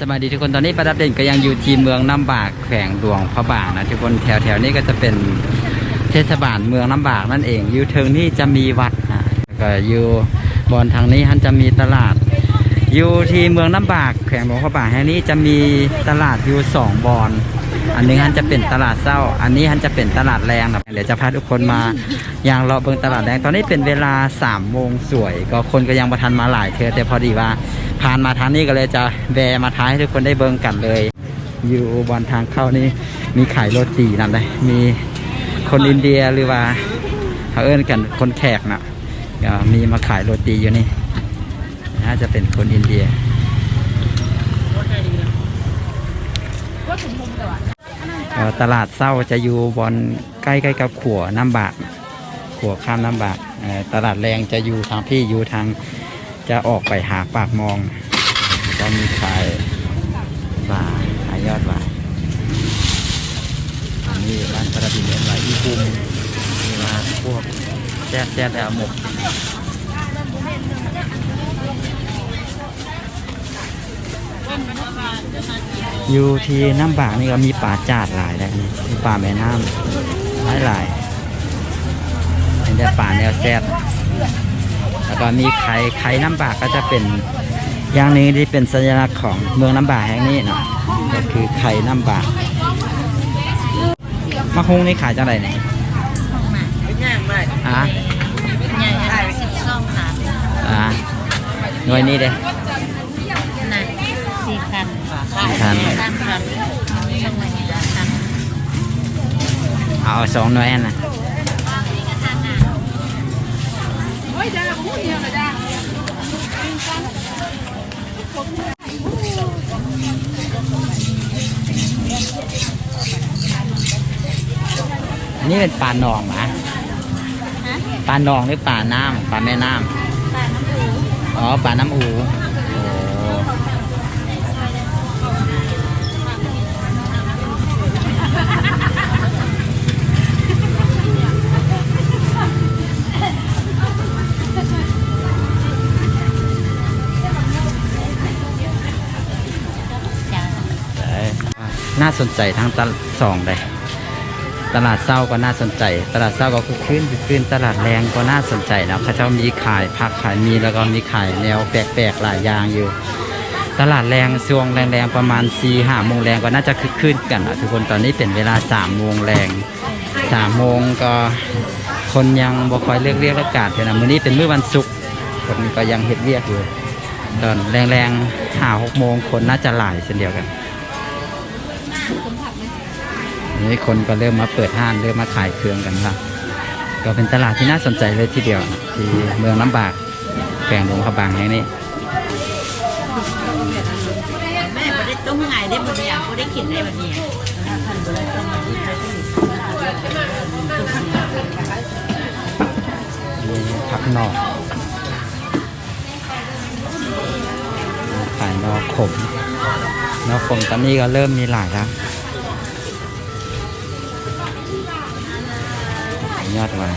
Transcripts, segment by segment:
สวัสดีทุกคนตอนนี้ประดับเด่นก็ยังอยู่ที่เมืองน้ำบากแขวงหลวงพระบางนะทุกคนแถวแถวๆนี้ก็จะเป็นเทศบาลเมืองน้ำบากนั่นเองอยู่เทิงนี่จะมีวัดนะก็อยู่บอนทางนี้ฮันจะมีตลาด อยู่ที่เมืองน้ำบากแขวงหลวงพระบางแห่งนี้จะมีตลาดอยู่สองบอน อันหนึงฮันจะเป็นตลาดเศร้า อันนี้ฮันจะเป็นตลาดแรงนะเดี๋ยวจะพาทุกคนมาอย่างเลาะเบิงตลาดแรง ตอนนี้เป็นเวลา3ามโมงสวย ก็คนก็ยังประทันมาหลายเทอแต่พอดีว่าผ่านมาทางนี้ก็เลยจะแวะมาท้ายให้ทุกคนได้เบิงกันเลย อยู่บนทางเข้านี่มีขายโรตีนำเลยมีคนอินเดียหรือว่าเขาเอิ้นกันคนแขกนะก็มีมาขายโรตีอยู่นี่น่าจะเป็นคนอินเดียเอ่อ ตลาดเศร้าจะอยู่บอนใกล้ๆกับขัวน้ำบากขัวข้ามน้ำบากตลาดแรงจะอยู่ทางพี่อยู่ทางจะออกไปหาปากมองก็มีขายปลาขายยอดหวายอันนี้ร้านกระดิ่งเอ็นไว้อีบุมมีมาพวกแซ่บแซ่บแต่หมก อยู่ที่น้ำบากนี่ก็มีป่าจาดหลายแล้วนี่มีป่าแม่น้ำหลายหลายเป็นแต่ป่าแนวแซ่บแล้วก็มีไข่ไข่น้ำบากก็จะเป็นอย่างหนึงที่เป็นสัญลักษณ์ของเมืองน้ำบากแห่งนี้เนาะก็คือไข่น้ำบากมะฮุงนี่ขายจังไรเนี่ยอะใหญ่ค่ะสิบสองค่ะอะหน่วยนี้เด้น่ะสี่พัน สี่พันสามพันช่องไหนละพันเอาสองหน่วยอันนะอันนี้เป็นปลาหนองนะฮะปลาหนองหรือปลาน้ำปลาแม่น้ปลาน้ำปูำอ๋อปลาน้ำอูาสนใจทั้งตลาดสองเลยตลาดเศร้าก็น่าสนใจ ตลาดเศร้าก็คือขึ้นขึ้นตลาดแรงก็น่าสนใจนะเขาเจ้ามีขายผักขายมีแล้วก็มีขายแนวแปลกๆหลายอย่างอยู่ ตลาดแรงช่วงแรงๆประมาณ4ี่ห้าโมงแรงก็น่าจะคึกคืนกันนะทุกคนตอนนี้เป็นเวลา3ามโมงแรงสามโมงก็คนยังบ่คอยเลือกเรียกอากาศเลยนะมื้อนี้เป็นมื้อวันศุกร์คนก็ยังเฮ็ดเรียกอยู่ตอนแรงๆห้าหกโมงคนน่าจะหลายเช่นเดียวกัน อันนี้คนก็เริ่มมาเปิดห้างเริ่มมาขายเครื่องกันละก็เป็นตลาดที่น่าสนใจเลยทีเดียวที่เมืองน้ำบากแขวงหลวงพระบางแห่งนี้แม่ไม่ได้ต้มไงได้หมดเลยอะไม่ได้กินได้แบบนี้มีผักนอกขายนอกขม นอกขมตอนนี้ก็เริ่มมีหลายแล้วยอดไว้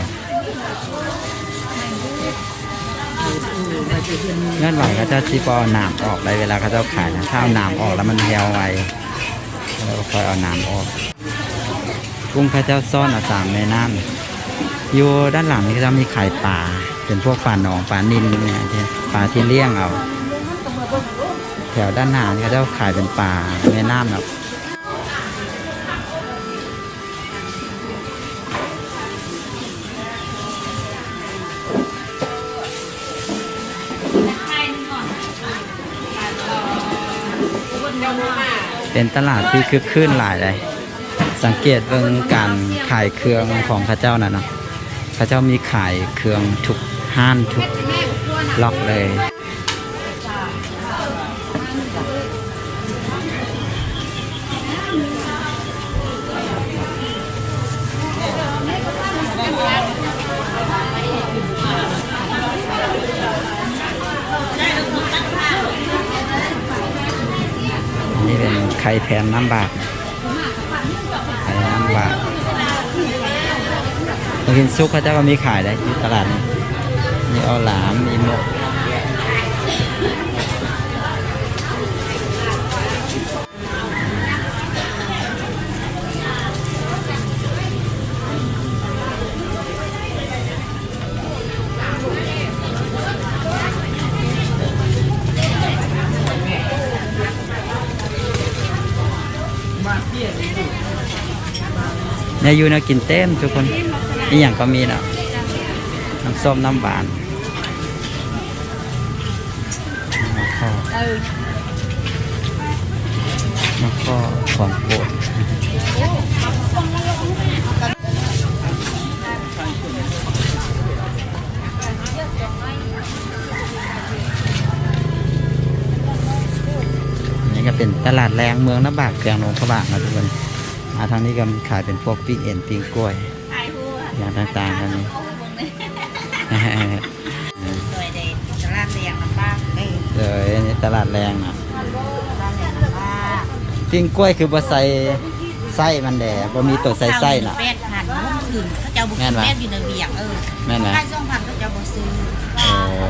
ยอดไหวเขาจะซีปอาหนามออกได้เวลาเขาจะขายนะถ้าเอาหนามออกแล้วมันแหวไวแล้วก็ค่อยเอาหนามออกกุ้งพระเจ้าซ่อนอาตามแม่น้ำอยู่ด้านหลังนี่ก็จะมีไข่ปลาเป็นพวกปลาหนองปลานิลเนี่ยปลาที่เลี้ยงเอา แถวด้านหน้านี่ก็จะขายเป็นปลาแม่น้ำเนาะเป็นตลาดที่คึกคืนหลายเลย สังเกตเบิ่งการขายเครื่องของเข้าเจ้าน่ะเนาะเข้าเจ้ามีขายเครื่องทุกห้านทุกล็อกเลย นี่เป็นไข่แทนน้ำบาดไข่น้ำบากบางทีซุปเขาเจ้าก็มีขายได้ที่ตลาดนี้มีเอาหลามมีหมก เนี่ยอยู่เนะกินเต็มทุกคนนี่อย่างก็มีเนาะน้ำส้มน้ำหวานมาข้อเออมาข้อของโปรดนี่ก็เป็นตลาดแรงเมืองน้ำบากเกลืองหนงพระบางนะทุกคน มาทางนี้ก็มีขายเป็นพวกปิ้งเอ็นปิ้งกล้วยถ่ายหัวอย่างต่างๆกันนี้สวยเด็ดตลาดเรียงลำบากเด้อเลยอันนี้ตลาดแรงนะตลาดเรียงลำบากปิ้งกล้วยคือบ่ใส่ไส้มันแดบ่มีตัวใส่ไส้น่ะเป็ดผัดมุ้งขึ้นเขาเจ้าบุกแม่นปะเป็ดอยู่ในเบียงเออแม่นไหมค่ายส่งพันเขาเจ้าบ่ซื้อโอ้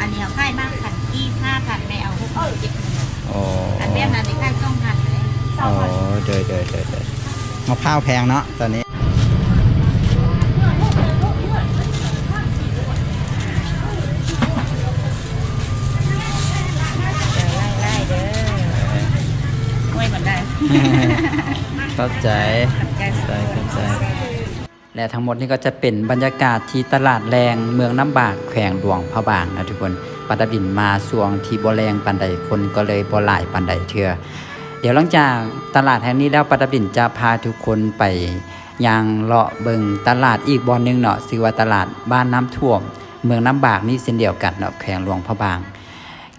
อันนี้เขาค่ายมากพันกี่ห้าพันไม่เอาหกพันเจ็ดพันโอ้อันแบบนั้นในค่ายส่งพันเลยโอ้ เดยเดยเดยเดยมะพร้าวแพงเนาะตอนนี้เดี๋ยวไล่ๆเด้อไว้มันได้ เข้าใจ ใจเข้าใจเข้าใจ และทั้งหมดนี้ก็จะเป็นบรรยากาศที่ตลาดแรงเมืองน้ำบากแขวงหลวงพระบางนะทุกคนปัตตบินมาสวงที่บ่แรงปันใดคนก็เลยบ่หลายปันใดเถือ เดี๋ยวหลังจากตลาดแห่งนี้แล้วปัตบินจะพาทุกคนไปยังเลาะเบิงตลาดอีกบอนหนึ่งเนาะชื่อว่าตลาดบ้านน้ำท่วม เมืองน้ำบากนี่เช่นเดียวกันเนาะแขวงหลวงพระบาง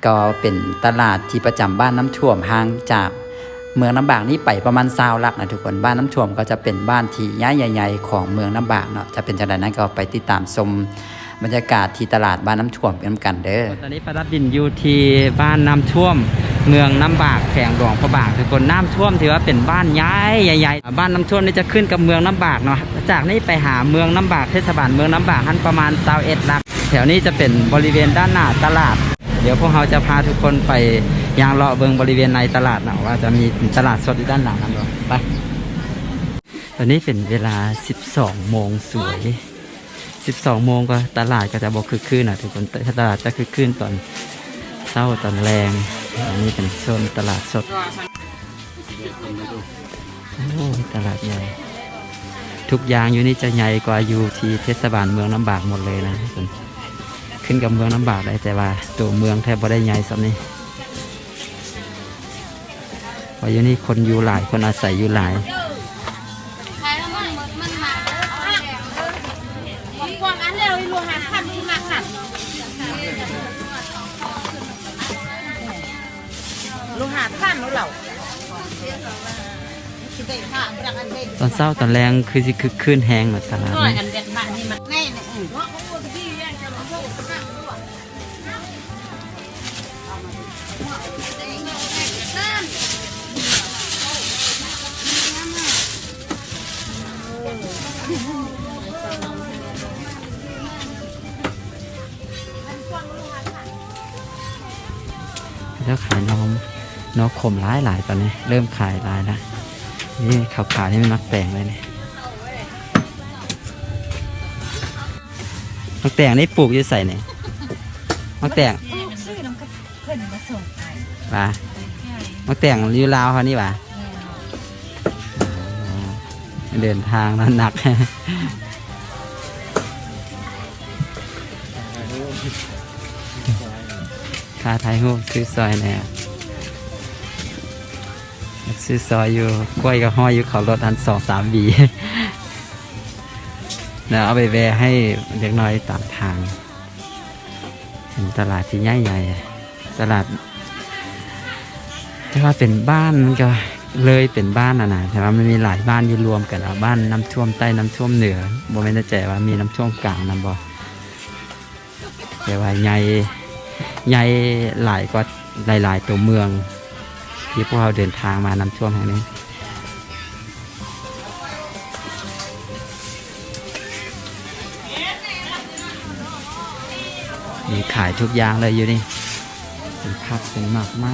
ก็เป็นตลาดที่ประจำบ้านน้ำท่วมห่างจากเมืองน้ำบากนี่ไปประมาณซาวลักนะทุกคนบ้านน้ำท่วมก็จะเป็นบ้านที่ย้ายใหญ่ ๆ ของเมืองน้ำบากเนาะจะเป็นจังไดนั้นก็ไปติดตามชมบรรยากาศที่ตลาดบ้านน้ำท่วมกันกันเด้อตอนนี้ประดับบินอยู่ที่บ้านน้ำท่วม เมืองน้ำบากแขงหลวงพระบางทุกคนน้ำท่วมถือว่าเป็นบ้านย้ายใหญ่ๆบ้านน้ำท่วมนี่จะขึ้นกับเมืองน้ำบากเนาะจากนี้ไปหาเมืองน้ำบากเทศบาลเมืองน้ำบากหันประมาณ21ลักแถวนี้จะเป็นบริเวณด้านหน้าตลาด เดี๋ยวพวกเราจะพาทุกคนไปยางเลาะเบิงบริเวณในตลาดเนาะว่าจะมีตลาดสดอยู่ด้านหลังนั่นหรอไปตอนนี้เป็นเวลา 12 โมงสวย 12 โมงก็ตลาดก็จะบอกคือคืนนะทุกคนตลาดจะคือคืนตอนเช้าตอนแรง อันนี้เป็นโซนตลาดสด โอ้ตลาดใหญ่ ทุกอย่างอยู่นี่จะใหญ่กว่าอยู่ที่เทศบาลเมืองน้ำบากหมดเลยนะขึ้นกับเมืองน้ำบากได้แต่ว่า ตัวเมืองแทบบ่ได้ใหญ่สักนี่เพราะอยู่นี่คนอยู่หลายคนอาศัยอยู่หลาย ตอนเศร้าตอนแรงคือสิคือขึ้นแหงแบบตลาดน้อยนี่อันเด็ ขมร้ายหลายตอนนี้ เริ่มขายลายแล้วนี่ขาวขาวๆนี่มันมักแต่งเลยนี่มักแต่งนี่ปลูกอยู่ใส่เนี่ยมักแต่งป่าส่งไปป่ะมักแต่งอยู่ลาวเขานี่ป่ะเดินทางแล้วหนักค่าไทยหูซื้อซอยแน่ ซื้อซอยอยู่กล้วยกับห้อยอยู่เขารถอันสองสามบีแล้วเอาไปแวะให้เด็กน้อยตามทาง เห็นตลาดที่ใหญ่ใหญ่ตลาดแต่ว่าเป็นบ้านมันก็เลยเป็นบ้านอะนะแต่ว่ามันมีหลายบ้านอยู่รวมกันเอาบ้านน้ำท่วมใต้น้ำท่วมเหนือบ่ไม่แน่ใจว่ามีน้ำท่วมกลางนำบ่แต่ว่าใหญ่ใหญ่หลายกว่าหลาย ๆ ตัวเมือง ที่พวกเราเดินทางมานำช่วงแห่งนี้ มีขายทุกอย่างเลยอยู่นี่ เป็นผักเป็นหมากไม้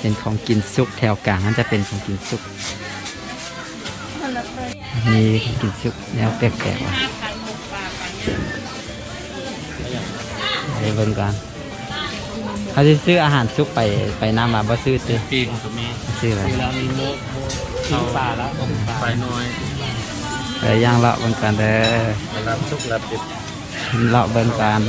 เป็นของกินซุกแถวกลางนั่นจะเป็นของกินซุก มีของกินซุกแนวแปลกๆว่ะไปเบิ่งกัน เขาจะซื้ออาหารซุปไปไปน้ำมาบ่ซื้อซื้อปีนก็มีซื้ออะไรเวลามีโมโมเข้าป่าแล้วไปน้อยไปย่างเลาะเบิ่งกันเด้อรับสุกรับดิบเลาะเบิ่งกัน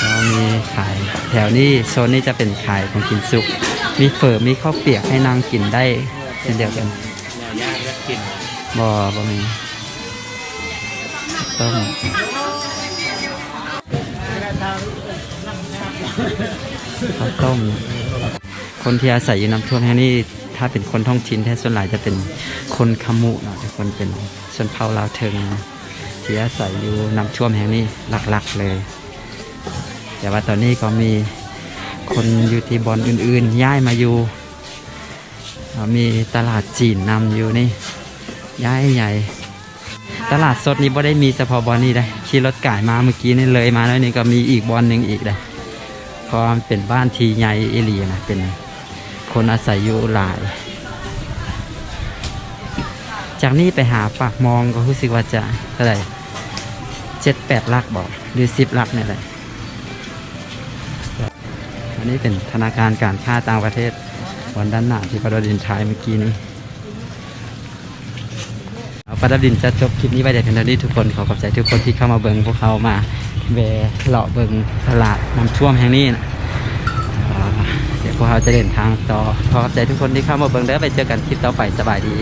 แล้วมีขายแถวนี้โซนนี้จะเป็นขายของกินสุกมีเฝอมีข้าวเปียกให้นางกินได้เช่นเดียวกันแนวย่างก็กินบ่บ่มีต้ม ข้าวต้มคนที่อาศัยอยู่น้ำท่วมแห่งนี้ถ้าเป็นคนท้องถิ่นแท้ส่วนหลายจะเป็นคนขมุเนาะคนเป็นชนเผ่าลาวเทิงที่อาศัยอยู่น้ำท่วมแห่งนี้หลักๆเลย แต่ว่าตอนนี้ก็มีคนอยู่ที่บอนอื่นๆ ย้ายมาอยู่มีตลาดจีนนำอยู่นี่ย้ายใหญ่ ตลาดสดนี้บ่ได้มีเฉพาะบอนนี้ได้ขี่รถก่ายมาเมื่อกี้นี่เลยมาแล้วนี่ก็มีอีกบอนหนึ่งอีกเลย เพราะมันเป็นบ้านทีใหญ่เอลีนะเป็นคนอาศัยอยู่หลาย จากนี้ไปหาปากมองก็รู้สึกว่าจะเท่าไหร่เจ็ดแปดลักบอกหรือสิบลักเนี่ยแหละอันนี้เป็นธนาคารการค้าต่างประเทศวันด้านหน้าที่ประดินทายเมื่อกี้นี้เอาประดับดินจะจบคลิปนี้ไว้แต่เพียงเท่านี้ทุกคนขอขอบใจทุกคนที่เข้ามาเบิงพวกเขามา แวเลาะเบิงตลาดน้ำท่วมแห่งนี้นะเดี๋ยวพวกเราจะเดินทางต่อขอขอบใจทุกคนที่เข้ามาเบิงเด้อไปเจอกันคลิปต่อไปสบายดี